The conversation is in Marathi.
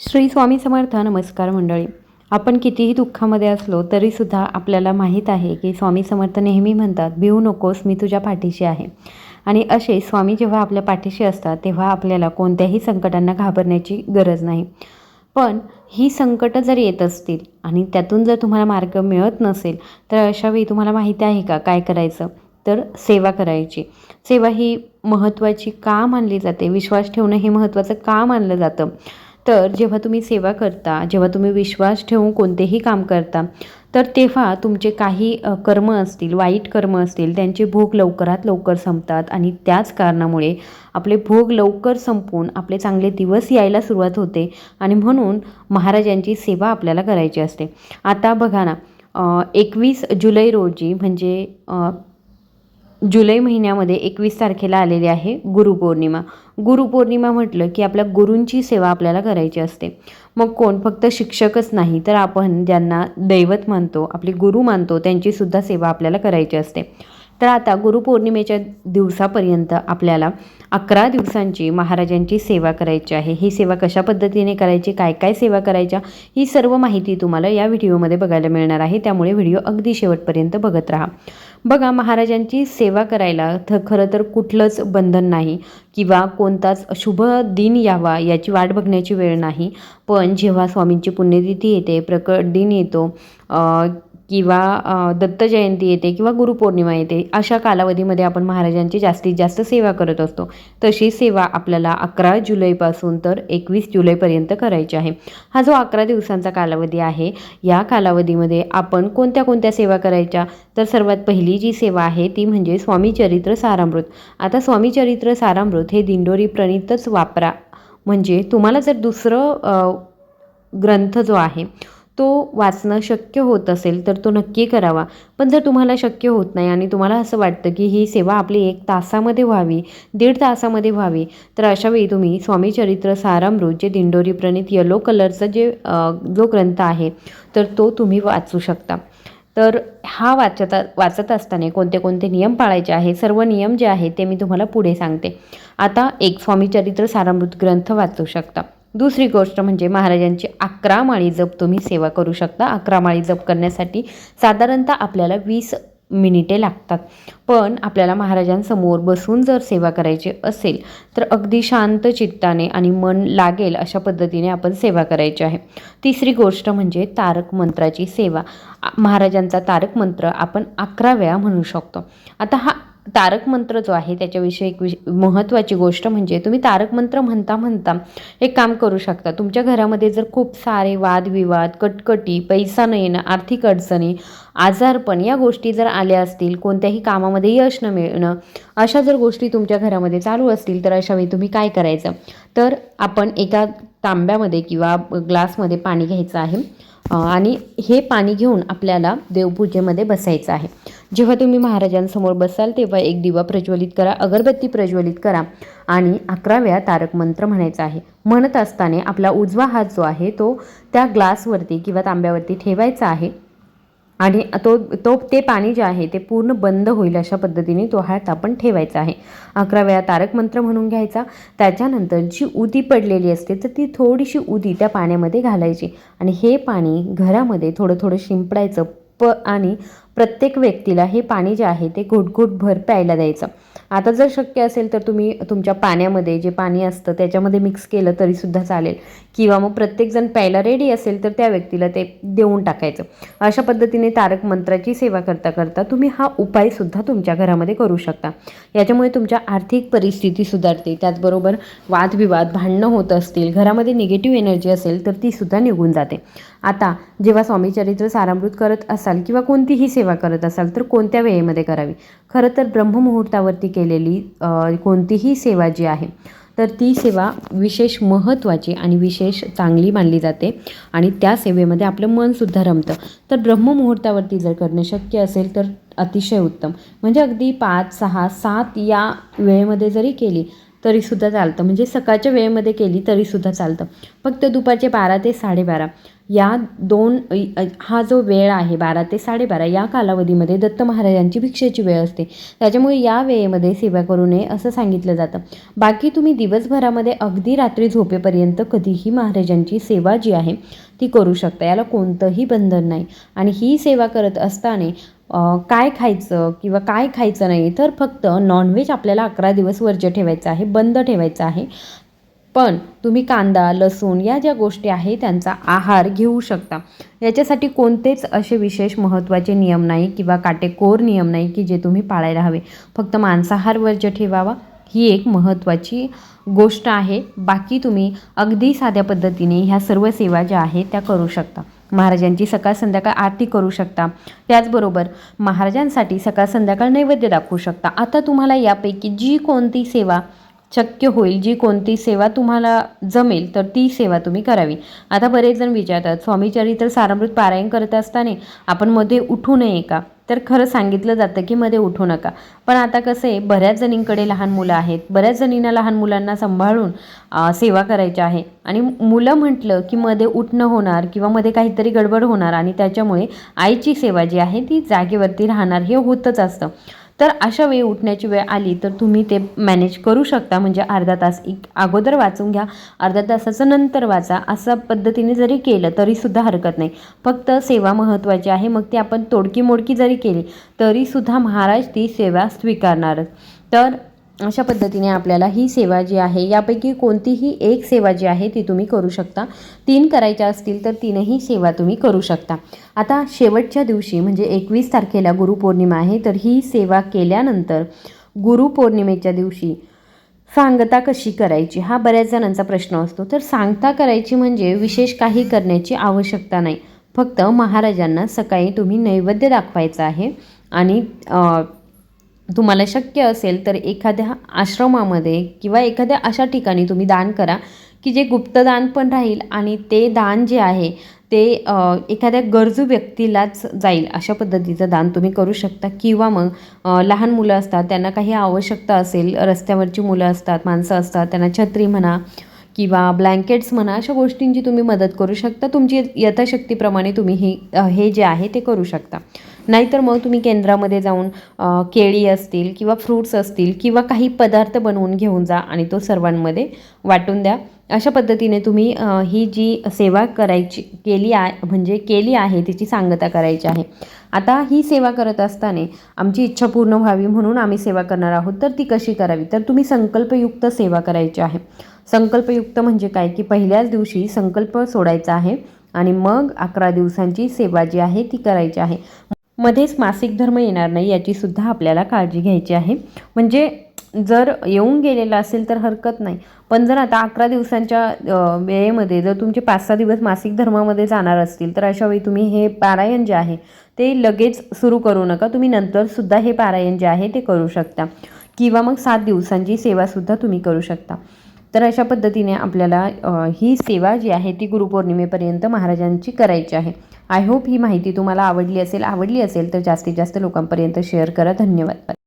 श्री स्वामी समर्थ नमस्कार मंडळी. आपण कितीही दुःखामध्ये असलो तरीसुद्धा आपल्याला माहीत आहे की स्वामी समर्थ नेहमी म्हणतात भिवू नकोस मी तुझ्या पाठीशी आहे. आणि असे स्वामी जेव्हा आपल्या पाठीशी असतात तेव्हा आपल्याला कोणत्याही संकटांना घाबरण्याची गरज नाही. पण ही संकटं जर येत असतील आणि त्यातून जर तुम्हाला मार्ग मिळत नसेल तर अशावेळी तुम्हाला माहिती आहे का? काय करायचं? तर सेवा करायची. सेवा ही महत्त्वाची का मानली जाते? विश्वास ठेवणं हे महत्त्वाचं का मानलं जातं? तर जेव्हा तुम्ही सेवा करता जेव्हा तुम्ही विश्वास ठेवून कोणतेही काम करता तर तेव्हा तुमचे काही कर्म असतील वाईट कर्म असतील त्यांचे भोग लवकरात लवकर संपतात आणि त्याच कारणामुळे आपले भोग लवकर संपून आपले चांगले दिवस यायला सुरुवात होते आणि म्हणून महाराजांची सेवा आपल्याला करायची असते. आता बघा ना एकवीस जुलै रोजी म्हणजे जुलै महिन्यामध्ये एकवीस तारखेला आलेली आहे गुरुपौर्णिमा. गुरुपौर्णिमा म्हटलं की आपल्या गुरूंची सेवा आपल्याला करायची असते. मग कोण? फक्त शिक्षकच नाही तर आपण ज्यांना दैवत मानतो आपले गुरु मानतो त्यांचीसुद्धा सेवा आपल्याला करायची असते. तर आता गुरुपौर्णिमेच्या दिवसापर्यंत आपल्याला अकरा दिवसांची महाराजांची सेवा करायची आहे. ही सेवा कशा पद्धतीने करायची? काय काय सेवा करायच्या? ही सर्व माहिती तुम्हाला या व्हिडिओमध्ये बघायला मिळणार आहे. त्यामुळे व्हिडिओ अगदी शेवटपर्यंत बघत राहा. बघा महाराजांची सेवा करायला थ खरं तर कुठलंच बंधन नाही किंवा कोणताच शुभ दिन यावा याची वाट बघण्याची वेळ नाही. पण जेव्हा स्वामींची पुण्यतिथी येते प्रकट दिन येतो किंवा दत्त जयंती येते किंवा गुरुपौर्णिमा येते अशा कालावधीमध्ये आपण महाराजांची जास्तीत जास्त सेवा करत असतो. तशी सेवा आपल्याला अकरा जुलैपासून तर एकवीस जुलैपर्यंत करायची आहे. हा जो अकरा दिवसांचा कालावधी आहे या कालावधीमध्ये आपण कोणत्या कोणत्या सेवा करायच्या? तर सर्वात पहिली जी सेवा आहे ती म्हणजे स्वामी चरित्र सारामृत. आता स्वामी चरित्र सारामृत हे दिंडोरी प्रणितच वापरा. म्हणजे तुम्हाला जर दुसरं ग्रंथ जो आहे तो वाचणं शक्य होत असेल तर तो नक्की करावा. पण जर तुम्हाला शक्य होत नाही आणि तुम्हाला असं वाटतं की ही सेवा आपली एक तासामध्ये व्हावी दीड तासामध्ये व्हावी तर अशावेळी तुम्ही स्वामी चरित्र सारामृत जे दिंडोरी प्रणित येलो कलरचं जे जो ग्रंथ आहे तर तो तुम्ही वाचू शकता. तर हा वाचत वाचत असताना कोणते कोणते नियम पाळायचे आहे सर्व नियम जे आहेत ते मी तुम्हाला पुढे सांगते. आता एक स्वामी चरित्र सारामृत ग्रंथ वाचू शकता. दुसरी गोष्ट म्हणजे महाराजांची अकरा माळी जप तुम्ही सेवा करू शकता. अकरा माळी जप करण्यासाठी साधारणतः आपल्याला वीस मिनिटे लागतात. पण आपल्याला महाराजांसमोर बसून जर सेवा करायची असेल तर अगदी शांत चित्ताने आणि मन लागेल अशा पद्धतीने आपण सेवा करायची आहे. तिसरी गोष्ट म्हणजे तारक मंत्राची सेवा. महाराजांचा तारक मंत्र आपण अकरा वेळा म्हणू शकतो. आता हा तारक मंत्र जो आहे त्याच्याविषयी एक विश महत्त्वाची गोष्ट म्हणजे तुम्ही तारक मंत्र म्हणता म्हणता एक काम करू शकता. तुमच्या घरामध्ये जर खूप सारे वादविवाद कटकटी पैसा न येणं आर्थिक अडचणी आजारपण या गोष्टी जर आल्या असतील कोणत्याही कामामध्ये यश न मिळणं अशा जर गोष्टी तुमच्या घरामध्ये चालू असतील तर अशावेळी तुम्ही काय करायचं? तर आपण एका तांब्यामध्ये किंवा ग्लासमध्ये पाणी घ्यायचं आहे. आणि हे पाणी घेऊन आपल्याला देवपूजेमध्ये बसायचं आहे. जेव्हा तुम्ही महाराजांसमोर बसाल तेव्हा एक दिवा प्रज्वलित करा अगरबत्ती प्रज्वलित करा आणि अकरा वेळा तारक मंत्र म्हणायचा आहे. म्हणत असताना आपला उजवा हात जो आहे तो त्या ग्लासवरती किंवा तांब्यावरती ठेवायचा आहे. आणि तो तो ते पाणी जे आहे ते पूर्ण बंद होईल अशा पद्धतीने तो हात आपण ठेवायचा आहे. अकरा वेळा तारक मंत्र म्हणून घ्यायचा. त्याच्यानंतर जी उदी पडलेली असते तर ती थोडीशी उदी त्या पाण्यामध्ये घालायची. आणि हे पाणी घरामध्ये थोडं थोडं शिंपडायचं. प आणि प्रत्येक व्यक्तीला हे पाणी जे आहे ते घोटघोटभर प्यायला द्यायचं. आता जर शक्य असेल तर तुम्ही तुमच्या पाण्यामध्ये जे पाणी असतं त्याच्यामध्ये मिक्स केलं तरीसुद्धा चालेल. किंवा मग प्रत्येकजण प्यायला रेडी असेल तर त्या व्यक्तीला ते देऊन टाकायचं. अशा पद्धतीने तारक मंत्राची सेवा करता करता तुम्ही हा उपायसुद्धा तुमच्या घरामध्ये करू शकता. याच्यामुळे तुमच्या आर्थिक परिस्थिती सुधारते. त्याचबरोबर वादविवाद भांडणं होत असतील घरामध्ये निगेटिव्ह एनर्जी असेल तर ती सुद्धा निघून जाते. आता जेव्हा स्वामी चरित्र सारामृत करत असाल किंवा कोणतीही सेवा करत असाल तर कोणत्या वेळेमध्ये करावी? खरं तर ब्रह्ममुहूर्तावरती केलेली कोणतीही सेवा जी आहे तर ती सेवा विशेष महत्त्वाची आणि विशेष चांगली मानली जाते आणि त्या सेवेमध्ये आपलं मनसुद्धा रमतं. तर ब्रह्ममुहूर्तावरती जर करणं शक्य असेल तर अतिशय उत्तम. म्हणजे अगदी पाच सहा सात या वेळेमध्ये जरी केली तरीसुद्धा चालतं. म्हणजे सकाळच्या वेळेमध्ये केली तरीसुद्धा चालतं. फक्त दुपारचे बारा ते साडेबारा. या दोन हा जो वेळ आहे बारा ते साडेबारा या कालावधीमध्ये दत्त महाराजांची भिक्षेची वेळ असते. त्याच्यामुळे या वेळेमध्ये सेवा करू नये असं सांगितलं जातं. बाकी तुम्ही दिवसभरामध्ये अगदी रात्री झोपेपर्यंत कधीही महाराजांची सेवा जी आहे ती करू शकता. याला कोणतंही बंधन नाही. आणि ही सेवा करत असताना काय खायचं किंवा काय खायचं नाही तर फक्त नॉनव्हेज आपल्याला अकरा दिवस वर्ज्य ठेवायचं आहे बंद ठेवायचं आहे. पण तुम्ही कांदा लसूण या ज्या गोष्टी आहेत त्यांचा आहार घेऊ शकता. याच्यासाठी कोणतेच असे विशेष महत्त्वाचे नियम नाही किंवा काटेकोर नियम नाही की जे तुम्ही पाळायला हवे. फक्त मांसाहार वर्ज ठेवावा ही एक महत्त्वाची गोष्ट आहे. बाकी तुम्ही अगदी साध्या पद्धतीने ह्या सर्व सेवा ज्या आहेत त्या करू शकता. महाराजांची सकाळ संध्याकाळ आरती करू शकता. त्याचबरोबर महाराजांसाठी सकाळ संध्याकाळ नैवेद्य दाखवू शकता. आता तुम्हाला यापैकी जी कोणती सेवा शक्य होईल. जी कोणती सेवा तुम्हाला जमेल तर ती सेवा तुम्ही करावी. आता बरेच जण विचारतात स्वामी तर सारामृत पारायण करत असताना आपण मध्ये उठू नये का? तर खरं सांगितलं जातं की मध्ये उठू नका. पण आता कसं आहे बऱ्याच जणींकडे लहान मुलं आहेत. बऱ्याच जणींना लहान मुलांना सांभाळून सेवा करायची आहे. आणि मुलं म्हटलं की मध्ये उठणं होणार किंवा मध्ये काहीतरी गडबड होणार आणि त्याच्यामुळे आईची सेवा जी आहे ती जागेवरती राहणार. हे होतच असतं. तर अशा वेळी उठण्याची वेळ आली तर तुम्ही ते मॅनेज करू शकता. म्हणजे अर्धा तास एक अगोदर वाचून घ्या. अर्धा तासाचं नंतर वाचा. असं पद्धतीने जरी केलं तरीसुद्धा हरकत नाही. फक्त सेवा महत्त्वाची आहे. मग ती आपण तोडकी मोडकी जरी केली तरीसुद्धा महाराज ती सेवा स्वीकारणारच. तर अशा पद्धतीने आपल्याला ही सेवा जी आहे यापैकी कोणतीही एक सेवा जी आहे ती तुम्ही करू शकता. तीन करायच्या असतील तर तीनही सेवा तुम्ही करू शकता. आता शेवटच्या दिवशी म्हणजे एकवीस तारखेला गुरुपौर्णिमा आहे तर ही सेवा केल्यानंतर गुरुपौर्णिमेच्या दिवशी सांगता कशी करायची? हा बऱ्याच जणांचा प्रश्न असतो. तर सांगता करायची म्हणजे विशेष काही करण्याची आवश्यकता नाही. फक्त महाराजांना सकाळी तुम्ही नैवेद्य दाखवायचं आहे आणि तुम्हाला शक्य असेल तर एखाद्या आश्रमामध्ये किंवा एखाद्या अशा ठिकाणी तुम्ही दान करा की जे गुप्तदान पण राहील आणि ते दान जे आहे ते एखाद्या गरजू व्यक्तीलाच जाईल. अशा पद्धतीचं दान तुम्ही करू शकता. किंवा मग लहान मुलं असतात त्यांना काही आवश्यकता असेल रस्त्यावरची मुलं असतात माणसं असतात त्यांना छत्री म्हणा किंवा ब्लँकेट्स म्हणा अशा गोष्टींची तुम्ही मदत करू शकता. तुमची यथाशक्तीप्रमाणे तुम्ही हे हे जे आहे ते करू शकता. नाहीतर मग तुम्ही केंद्रामध्ये जाऊन केळी असतील किंवा फ्रूट्स असतील किंवा काही पदार्थ बनवून घेऊन जा आणि तो सर्वांमध्ये वाटून द्या. अशा पद्धतीने तुम्ही ही जी सेवा करायची केली आहे म्हणजे केली आहे तिची सांगता करायची आहे. आता ही सेवा करत असताना आमची इच्छा पूर्ण व्हावी म्हणून आम्ही सेवा करणार आहोत तर ती कशी करावी? तर तुम्ही संकल्पयुक्त सेवा करायची आहे. संकल्पयुक्त म्हणजे काय? की पहिल्याच दिवशी संकल्प सोडायचा आहे आणि मग अकरा दिवसांची सेवा जी आहे ती करायची आहे. मध्येच मासिक धर्म येणार नाही याची सुद्धा आपल्याला काळजी घ्यायची आहे. म्हणजे जर येऊन गेलेला असेल तर हरकत नाही. पण जर आता अकरा दिवसांच्या वेळेमध्ये जर तुमचे पाच सहा दिवस मासिक धर्मामध्ये जाणार असतील तर अशावेळी तुम्ही हे पारायण जे आहे ते लगेच सुरू करू नका. तुम्ही नंतरसुद्धा हे पारायण जे आहे ते करू शकता. किंवा मग सात दिवसांची सेवासुद्धा तुम्ही करू शकता. तर अशा पद्धतीने आपल्याला ही सेवा जी आहे ती गुरुपौर्णिमेपर्यंत महाराजांची करायची आहे. आय होप ही माहिती तुम्हाला आवडली असेल आवडली असेल तर जास्तीत जास्त लोकांपर्यंत शेअर करा. धन्यवाद.